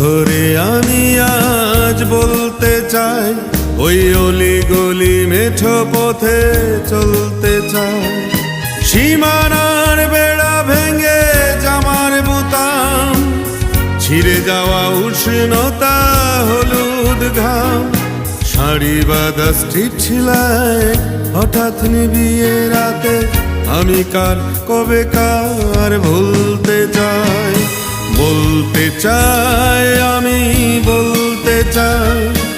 ধরে আমি আজ বলতে চাই, ওই অলি গলি মেঠো পথে চলতে চাই। সীমানার বেড়া ভেঙে জামার বুতাম, ছিঁড়ে যাওয়া উষ্ণতা হলুদ ঘাম। শাড়ি বা স্ট্রিট ছিলায় হঠাৎ নিবিয়ে রাতে, আমি কার কবে কার ভুলতে চাই? বলতে চাই আমি বলতে চাই।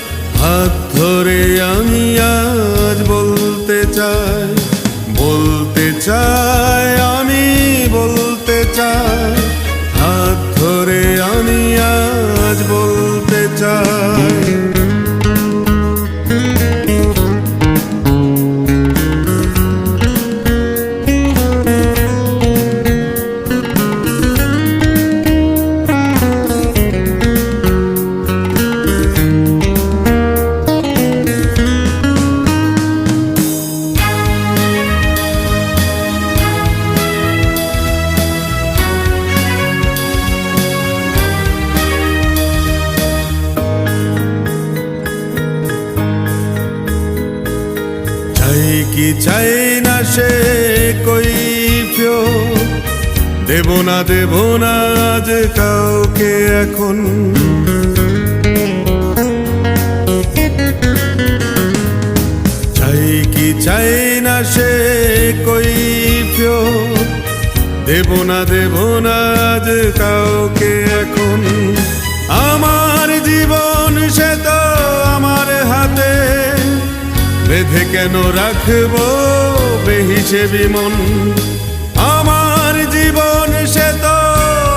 কি চাই না সে প্রিয় দেব না দেব না আজ কাউকে এখন। চাই কি চাই না সে প্রিয় দেব না দেব না আজ কাউকে এখন। আমার জীবন সে তো বেঁধে কেন রাখব বেহিসেবি মন? আমার জীবন সে তো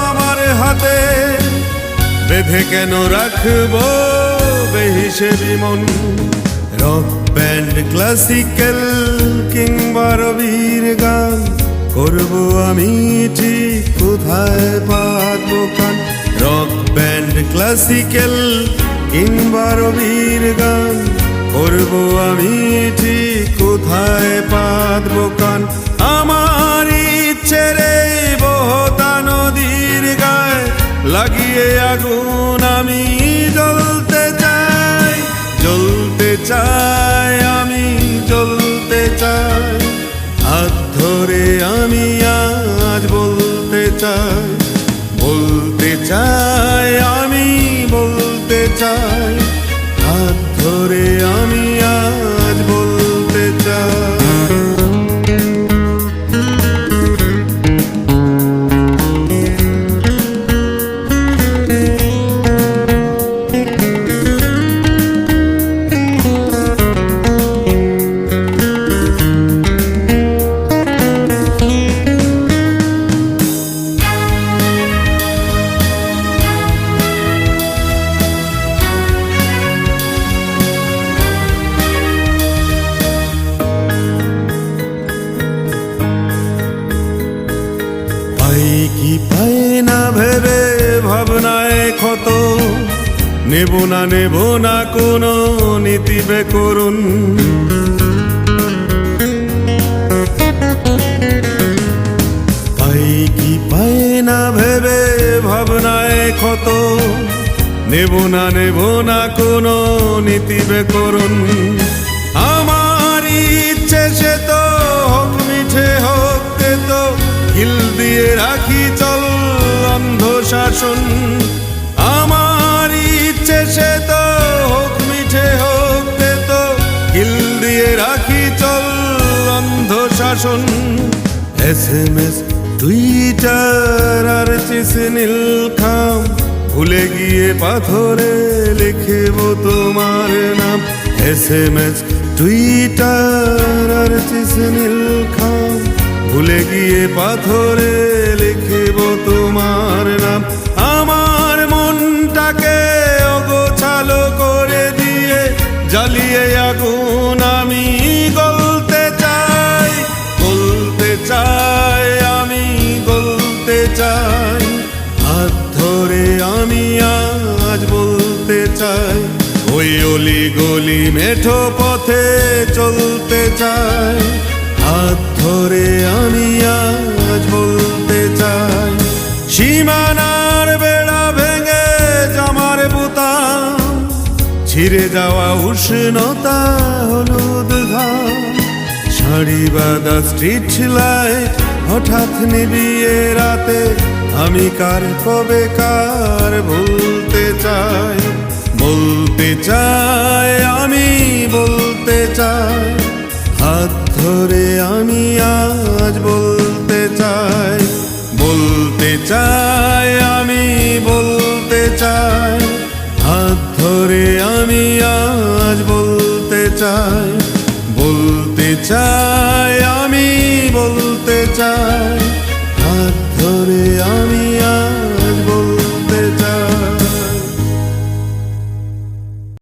আমার হাতে। বেঁধে কেন রাখব বেহিসেবি মন? রক ব্যান্ড ক্লাসিক্যাল কিংবা রবির গান করব আমি ঠিক কোথায় পাবো কান? রক ব্যান্ড ক্লাসিক্যাল কিংবা রবির গান করব আমি ঠিক কোথায় পাতবো কান? আমার ইচ্ছে রে বহতা নদীর গায়ে। লাগিয়ে আগুন আমি জ্বলতে চাই। জ্বলতে চাই, আমি জ্বলতে চাই। হাত ধরে আমি আজ নেব না নেব না কোনো নীতি বেকরুন পাই কি পাই না ভেবে ভাবনায় ক্ষত? নেব না নেব না কোনো নীতি বেকরুন আমার ইচ্ছে সে তো হোক, মিঠে হোক তো হিল দিয়ে রাখি চল অন্ধ শাসন। আমার ইচ্ছে তো হোক, মিঠে হোক তো হিল দিয়ে রাখি, চল অন্ধ শাসন এস এম এস টুইটার আর চিসনিল খাম ভুলে গিয়ে পাথরে লিখব তোমার নাম। এস এম এস টুইটার আর চিসনিল খাম ভুলে গিয়ে পাথরে লিখব তোমার আগুন আমি গলতে চাই গলতে চাই, আমি গলতে চাই। হাত ধরে আমি আজ বলতে চাই, ওই অলি গলি মেঠো পথে চলতে চাই। হাত ধরে আমি আজ বলতে চাই সীমানার ফিরে যাওয়া উষ্ণতা হলুদ ঘর। শাড়ি বাঁধা স্ট্রিট লাইট হঠাৎ নিবিয়ে রাতে, আমি কার কবে কার ভুলতে চাই? বলতে চাই, আমি বলতে চাই। হাত ধরে আমি আজ বলতে চাই। বলতে চাই, আমি বলতে চাই। ধরে আমি আজ বলতে চাই বলতে চাই